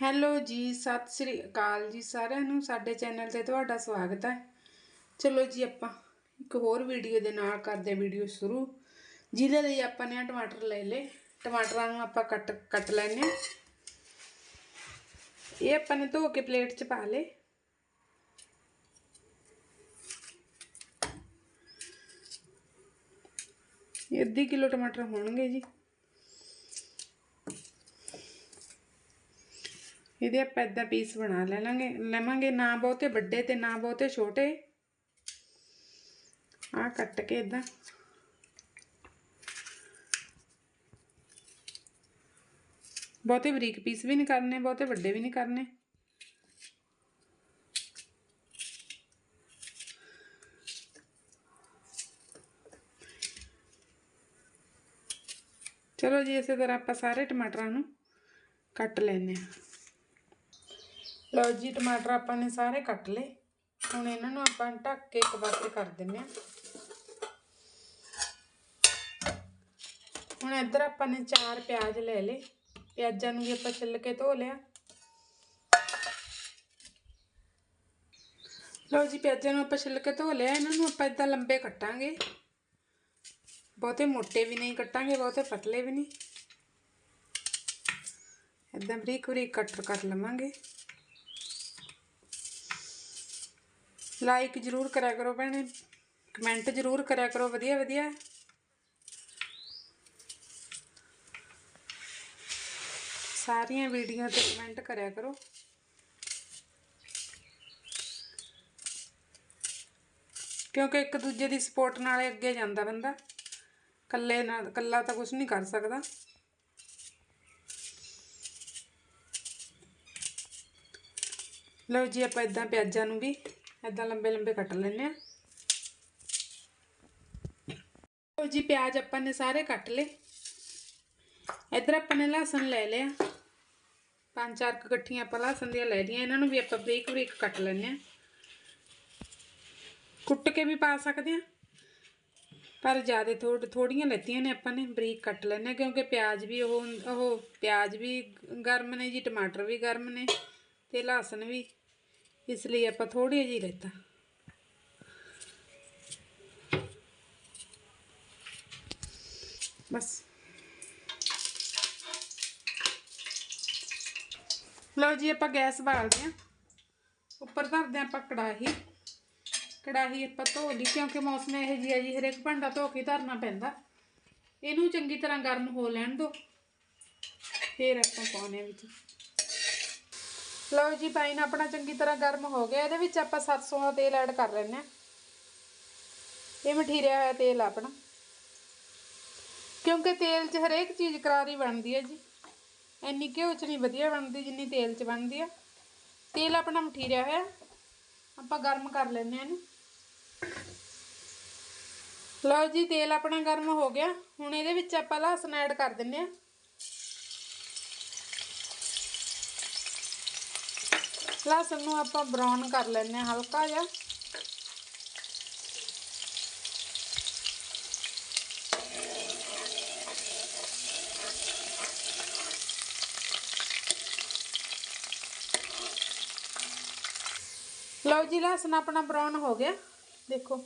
Hello ਜੀ, ਸਤਿ ਸ੍ਰੀ ਅਕਾਲ ਜੀ ਸਾਰਿਆਂ ਨੂੰ, ਸਾਡੇ ਚੈਨਲ ਤੇ ਤੁਹਾਡਾ ਸਵਾਗਤ ਹੈ। ਚਲੋ ਜੀ ਆਪਾਂ ਇੱਕ ਹੋਰ ਵੀਡੀਓ ਦੇ ਨਾਲ ਕਰਦੇ ਵੀਡੀਓ ਸ਼ੁਰੂ। ਜਿਹਦੇ ਲਈ ਆਪਾਂ ਨੇ ਆਹ ਟਮਾਟਰ ਲੈ ਲਏ। ਟਮਾਟਰਾਂ ਨੂੰ ਆਪਾਂ ਕੱਟ ਕੱਟ ਲੈਣੇ ਆ ਇਹ ਆਪਾਂ ਨੇ ਧੋ ਕੇ ਪਲੇਟ 'ਚ ਪਾ ਲਏ। ਇਹ ਅੱਧੀ ਕਿਲੋ ਟਮਾਟਰ ਹੋਣਗੇ ਜੀ। ਇਹਦੇ ਆਪਾਂ ਇਦਾਂ ਪੀਸ ਬਣਾ ਲੈ ਲਾਂਗੇ, ਲਵਾਂਗੇ ਨਾ ਬਹੁਤੇ ਵੱਡੇ ਤੇ ਨਾ ਬਹੁਤੇ ਛੋਟੇ। ਆ ਕੱਟ ਕੇ ਇਦਾਂ ਬਹੁਤੇ ਬਰੀਕ ਪੀਸ ਵੀ ਨਹੀਂ ਕਰਨੇ, ਬਹੁਤੇ ਵੱਡੇ ਵੀ ਨਹੀਂ ਕਰਨੇ। ਚਲੋ ਜੀ, ਇਸੇ ਤਰ੍ਹਾਂ ਆਪਾਂ ਸਾਰੇ ਟਮਾਟਰਾਂ ਨੂੰ ਕੱਟ ਲੈਨੇ ਆ ਲਓ ਜੀ, ਟਮਾਟਰ ਆਪਾਂ ਨੇ ਸਾਰੇ ਕੱਟ ਲਏ। ਹੁਣ ਇਹਨਾਂ ਨੂੰ ਆਪਾਂ ਢੱਕ ਕੇ ਇੱਕ ਪਾਸੇ ਕਰ ਦਿੰਨੇ ਆ ਹੁਣ ਇੱਧਰ ਆਪਾਂ ਨੇ ਚਾਰ ਪਿਆਜ਼ ਲੈ ਲਏ। ਪਿਆਜ਼ਾਂ ਨੂੰ ਵੀ ਆਪਾਂ ਛਿੱਲ ਕੇ ਧੋ ਲਿਆ। ਲਓ ਜੀ, ਪਿਆਜ਼ਾਂ ਨੂੰ ਆਪਾਂ ਛਿੱਲ ਕੇ ਧੋ ਲਿਆ। ਇਹਨਾਂ ਨੂੰ ਆਪਾਂ ਇਦਾਂ ਲੰਬੇ ਕੱਟਾਂਗੇ। ਬਹੁਤੇ ਮੋਟੇ ਵੀ ਨਹੀਂ ਕੱਟਾਂਗੇ, ਬਹੁਤੇ ਪਤਲੇ ਵੀ ਨਹੀਂ। ਇਦਾਂ ਬਰੀਕ ਬਰੀਕ ਕੱਟ ਕਰ ਲਵਾਂਗੇ। ਲਾਈਕ ਜ਼ਰੂਰ ਕਰਿਆ ਕਰੋ ਭੈਣੇ ਕਮੈਂਟ ਜ਼ਰੂਰ ਕਰਿਆ ਕਰੋ, ਵਧੀਆ ਵਧੀਆ। ਸਾਰੀਆਂ ਵੀਡੀਓ ਤੇ ਕਮੈਂਟ ਕਰਿਆ ਕਰੋ। ਕਿਉਂਕਿ ਇੱਕ ਦੂਜੇ ਦੀ ਸਪੋਰਟ ਨਾਲ ਅੱਗੇ ਜਾਂਦਾ ਬੰਦਾ। ਕੱਲੇ ਨਾਲ ਕੱਲਾ ਤਾਂ ਕੁਝ ਨਹੀਂ ਕਰ ਸਕਦਾ। ਲਓ ਜੀ, ਆਪਾਂ ਇਦਾਂ ਪਿਆਜ਼ਾਂ ਨੂੰ ਵੀ ਇਦਾਂ ਲੰਬੇ ਲੰਬੇ ਕੱਟ ਲੈਣੇ ਆ। ਲਓ ਜੀ, ਪਿਆਜ਼ ਆਪਾਂ ਨੇ ਸਾਰੇ ਕੱਟ ਲਏ। ਇਧਰ ਆਪਾਂ ਨੇ ਲਸਣ ਲੈ ਲਿਆ। ਪੰਜ ਚਾਰ ਇਕੱਠੀਆਂ ਆਪਾਂ ਲਸਣ ਦੀਆਂ ਲੈ ਲਈਆਂ। ਇਹਨਾਂ ਨੂੰ ਵੀ ਆਪਾਂ ਬਰੀਕ ਬਰੀਕ ਕੱਟ ਲੈਣੇ ਆ। ਕੁੱਟ ਕੇ ਵੀ ਪਾ ਸਕਦੇ ਆ। ਪਰ ਜ਼ਿਆਦਾ ਥੋੜ ਥੋੜੀਆਂ ਲੈਤੀਆਂ ਨੇ ਆਪਾਂ ਨੇ, ਬਰੀਕ ਕੱਟ ਲੈਣੇ ਕਿਉਂਕਿ ਪਿਆਜ਼ ਵੀ ਉਹ ਉਹ ਪਿਆਜ਼ ਵੀ ਗਰਮ ਨੇ ਜੀ, ਟਮਾਟਰ ਵੀ ਗਰਮ ਨੇ ਤੇ ਲਸਣ ਵੀ। ਇਸ ਲਈ ਆਪਾਂ ਥੋੜੀ ਜਿਹੀ ਲੈਤਾ। ਬਸ। ਲਓ ਜੀ, ਆਪਾਂ ਗੈਸ ਬਾਲਦੇ ਆਂ ਉੱਪਰ ਧਰਦੇ ਆਂ ਆਪਾਂ ਕੜਾਹੀ। ਕੜਾਹੀ ਆਪਾਂ ਧੋ ਲਈ, ਕਿਉਂਕਿ ਮੌਸਮ ਇਹ ਜੀ ਹੈ ਜੀ, ਹਰੇਕ ਭਾਂਡਾ ਧੋ ਕੇ ਧਰਨਾ ਪੈਂਦਾ। ਇਹਨੂੰ ਚੰਗੀ ਤਰ੍ਹਾਂ ਗਰਮ ਹੋ ਲੈਣ ਦਿਓ। ਫਿਰ ਆਪਾਂ ਪਾਉਣੇ ਵਿੱਚ। ਲਓ ਜੀ ਪਾਈਨ ਆਪਣਾ ਚੰਗੀ ਤਰ੍ਹਾਂ ਗਰਮ ਹੋ ਗਿਆ। ਇਹਦੇ ਵਿੱਚ ਆਪਾਂ ਸਰਸੋਂ ਦਾ ਤੇਲ ਐਡ ਕਰ ਲੈਣੇ ਆ ਇਹ ਮਠੀਰਿਆ ਹੋਇਆ ਤੇਲ ਆਪਣਾ। ਕਿਉਂਕਿ ਤੇਲ 'ਚ ਹਰੇਕ ਚੀਜ਼ ਕਰਾਰੀ ਬਣਦੀ ਹੈ ਜੀ। ਇੰਨੀ ਘਿਓ 'ਚ ਨਹੀਂ ਵਧੀਆ ਬਣਦੀ ਜਿੰਨੀ ਤੇਲ 'ਚ ਬਣਦੀ ਆ। ਤੇਲ ਆਪਣਾ ਮਠੀਰਿਆ ਹੋਇਆ। ਆਪਾਂ ਗਰਮ ਕਰ ਲੈਂਦੇ ਹਾਂ ਇਹਨੂੰ। ਲਓ ਜੀ ਤੇਲ ਆਪਣਾ ਗਰਮ ਹੋ ਗਿਆ। ਹੁਣ ਇਹਦੇ ਵਿੱਚ ਆਪਾਂ ਲਸਣ ਐਡ ਕਰ ਦਿੰਨੇ ਆ ਲਸਣ ਨੂੰ ਆਪਾਂ ਬਰਾਊਨ ਕਰ ਲੈਣੇ ਆ ਹਲਕਾ ਜਿਹਾ। ਲਓ ਜੀ, ਲਸਣ ਆਪਣਾ ਬਰਾਊਨ ਹੋ ਗਿਆ। ਦੇਖੋ।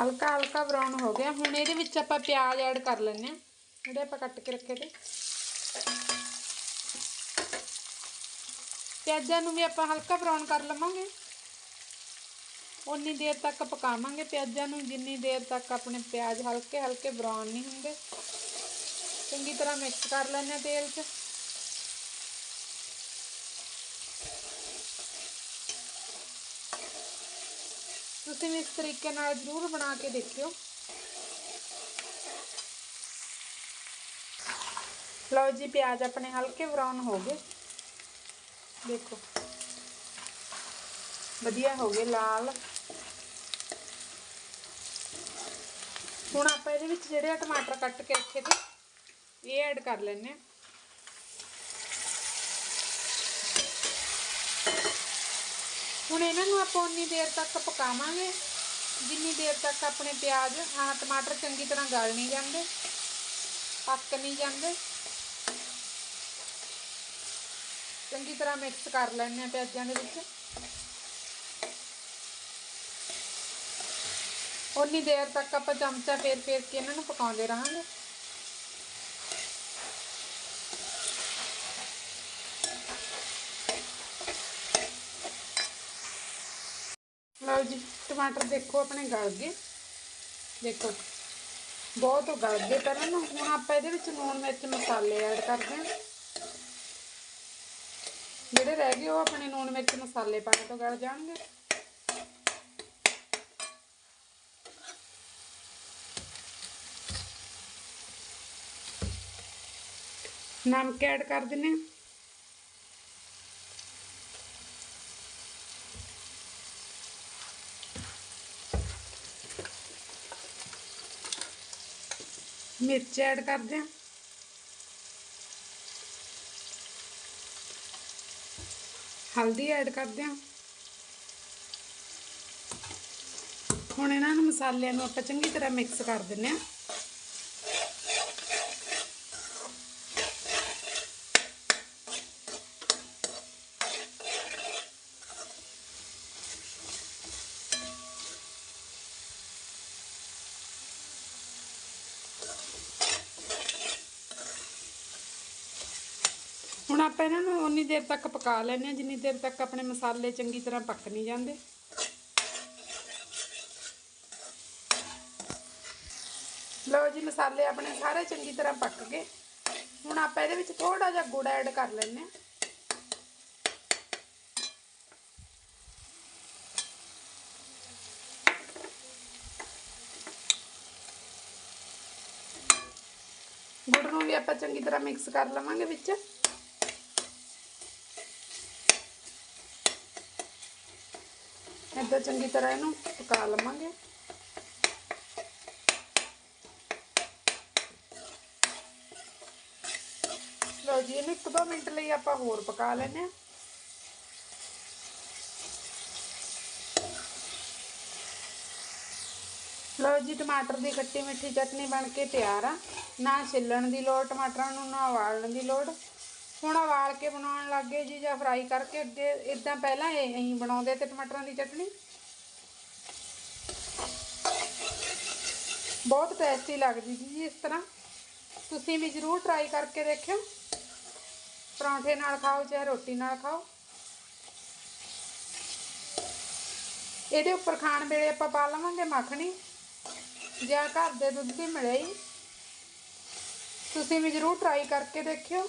ਹਲਕਾ ਹਲਕਾ ਬਰਾਊਨ ਹੋ ਗਿਆ। ਹੁਣ ਇਹਦੇ ਵਿੱਚ ਆਪਾਂ ਪਿਆਜ਼ ਐਡ ਕਰ ਲੈਣੇ ਆ ਜਿਹੜੇ ਆਪਾਂ ਕੱਟ ਕੇ ਰੱਖੇ ਤੇ। ਪਿਆਜ਼ਾਂ ਨੂੰ ਵੀ ਆਪਾਂ ਹਲਕਾ ਬਰਾਊਨ ਕਰ ਲਵਾਂਗੇ। ਉਨੀ ਦੇਰ ਤੱਕ ਪਕਾਵਾਂਗੇ ਪਿਆਜ਼ਾਂ ਨੂੰ ਜਿੰਨੀ ਦੇਰ ਤੱਕ ਆਪਣੇ ਪਿਆਜ਼ ਹਲਕੇ ਹਲਕੇ ਬਰਾਊਨ ਨਹੀਂ ਹੁੰਦੇ, ਚੰਗੀ ਤਰ੍ਹਾਂ ਮਿਕਸ ਕਰ ਲੈਣੇ ਤੇਲ 'ਚ। ਤੁਸੀਂ ਵੀ ਇਸ ਤਰੀਕੇ ਨਾਲ ਜ਼ਰੂਰ ਬਣਾ ਕੇ ਦੇਖਿਓ। ਲਓ ਜੀ, ਪਿਆਜ਼ ਆਪਣੇ ਹਲਕੇ ਬਰਾਊਨ ਹੋ ਗਏ। ਦੇਖੋ। ਵਧੀਆ ਹੋ ਗਏ ਲਾਲ। ਹੁਣ ਆਪਾਂ ਇਹਦੇ ਵਿੱਚ ਜਿਹੜੇ ਟਮਾਟਰ ਕੱਟ ਕੇ ਰੱਖੇ ਤੇ ਇਹ ਐਡ ਕਰ ਲੈਣੇ ਆ ਹੁਣ ਇਹਨਾਂ ਨੂੰ ਆਪਾਂ ਉਨੀ ਦੇਰ ਤੱਕ ਪਕਾਵਾਂਗੇ। ਜਿੰਨੀ ਦੇਰ ਤੱਕ ਆਪਣੇ ਪਿਆਜ਼, ਹਾਂ, ਟਮਾਟਰ ਚੰਗੀ ਤਰ੍ਹਾਂ ਗਲ ਨਹੀਂ ਜਾਂਦੇ, ਪੱਕ ਨਹੀਂ ਜਾਂਦੇ। ਚੰਗੀ ਤਰ੍ਹਾਂ ਮਿਕਸ ਕਰ ਲੈਣੇ ਆ ਪਿਆਜ਼ਾਂ ਦੇ ਵਿੱਚ। ਉਨੀ ਦੇਰ ਤੱਕ ਆਪਾਂ ਚਮਚਾ ਫੇਰ ਫੇਰ ਕੇ ਇਹਨਾਂ ਨੂੰ ਪਕਾਉਂਦੇ ਰਹਾਂਗੇ। ਲਓ ਜੀ, ਟਮਾਟਰ ਦੇਖੋ ਆਪਣੇ ਗਲ ਗਏ। ਦੇਖੋ, ਬਹੁਤ ਗਲ ਗਏ। ਪਹਿਲਾਂ ਨਾ ਹੁਣ ਆਪਾਂ ਇਹਦੇ ਵਿੱਚ ਲੂਣ ਮਿਰਚ ਮਸਾਲੇ ਐਡ ਕਰਦੇ ਹਾਂ। ਜਿਹੜੇ ਰਹਿ ਗਏ ਉਹ ਆਪਣੇ ਲੂਣ ਮਿਰਚ ਮਸਾਲੇ ਪਾਣੇ ਤੋਂ ਗਲ ਜਾਣਗੇ। ਨਮਕ ਐਡ ਕਰ ਦਿੰਨੇ ਹਾਂ ਮਿਰਚ ਐਡ ਕਰਦੇ ਹਾਂ ਹਲਦੀ ਐਡ ਕਰਦੇ ਹਾਂ। ਹੁਣ ਇਹਨਾਂ ਨੂੰ ਮਸਾਲਿਆਂ ਨੂੰ ਆਪਾਂ ਚੰਗੀ ਤਰ੍ਹਾਂ ਮਿਕਸ ਕਰ ਦਿੰਨੇ ਹਾਂ। ਹੁਣ ਆਪਾਂ ਇਹਨਾਂ ਨੂੰ ਉਨੀ ਦੇਰ ਤੱਕ ਪਕਾ ਲੈਂਦੇ ਹਾਂ, ਜਿੰਨੀ ਦੇਰ ਤੱਕ ਆਪਣੇ ਮਸਾਲੇ ਚੰਗੀ ਤਰ੍ਹਾਂ ਪੱਕ ਨਹੀਂ ਜਾਂਦੇ। ਲਓ ਜੀ, ਮਸਾਲੇ ਆਪਣੇ ਸਾਰੇ ਚੰਗੀ ਤਰ੍ਹਾਂ ਪੱਕ ਗਏ। ਹੁਣ ਆਪਾਂ ਇਹਦੇ ਵਿੱਚ ਥੋੜਾ ਜਿਹਾ ਗੁੜ ਐਡ ਕਰ ਲੈਂਦੇ ਹਾਂ। ਗੁੜ ਨੂੰ ਵੀ ਆਪਾਂ ਚੰਗੀ ਤਰ੍ਹਾਂ ਮਿਕਸ ਕਰ ਲਵਾਂਗੇ ਵਿੱਚ। ਏਦਾਂ ਚੰਗੀ ਤਰ੍ਹਾਂ ਇਹਨੂੰ ਪਕਾ ਲਵਾਂਗੇ। ਲਓ ਜੀ, ਇਹਨੂੰ ਇੱਕ ਦੋ ਮਿੰਟ ਲਈ ਆਪਾਂ ਹੋਰ ਪਕਾ ਲੈਨੇ ਆ ਲਓ ਜੀ, ਟਮਾਟਰ ਦੀ ਖੱਟੀ ਮਿੱਠੀ ਚਟਨੀ ਬਣ ਕੇ ਤਿਆਰ ਆ। ਨਾ ਛਿੱਲਣ ਦੀ ਲੋੜ, ਟਮਾਟਰਾਂ ਨੂੰ ਨਾ ਉਬਾਲਣ ਦੀ ਲੋੜ। ਹੁਣ ਉਬਾਲ ਕੇ ਬਣਾਉਣ ਲੱਗੇ ਜੀ, ਜਾਂ ਫਰਾਈ ਕਰਕੇ ਅੱਗੇ ਇਦਾਂ ਪਹਿਲਾਂ ਇਹ ਅਸੀਂ ਬਣਾਉਂਦੇ ਤੇ ਟਮਾਟਰਾਂ ਦੀ ਚਟਨੀ ਬਹੁਤ ਟੇਸਟੀ ਲੱਗਦੀ ਸੀ ਜੀ ਇਸ ਤਰ੍ਹਾਂ। ਤੁਸੀਂ ਵੀ ਜ਼ਰੂਰ ਟਰਾਈ ਕਰਕੇ ਦੇਖਿਓ। ਪਰੌਂਠੇ ਨਾਲ ਖਾਓ, ਚਾਹੇ ਰੋਟੀ ਨਾਲ ਖਾਓ। ਇਹਦੇ ਉੱਪਰ ਖਾਣ ਵੇਲੇ ਆਪਾਂ ਪਾ ਲਵਾਂਗੇ ਮੱਖਣੀ, ਜਾਂ ਘਰ ਦੇ ਦੁੱਧ ਦੀ ਮਲਾਈ ਤੁਸੀਂ ਵੀ ਜ਼ਰੂਰ ਟਰਾਈ ਕਰਕੇ ਦੇਖਿਓ।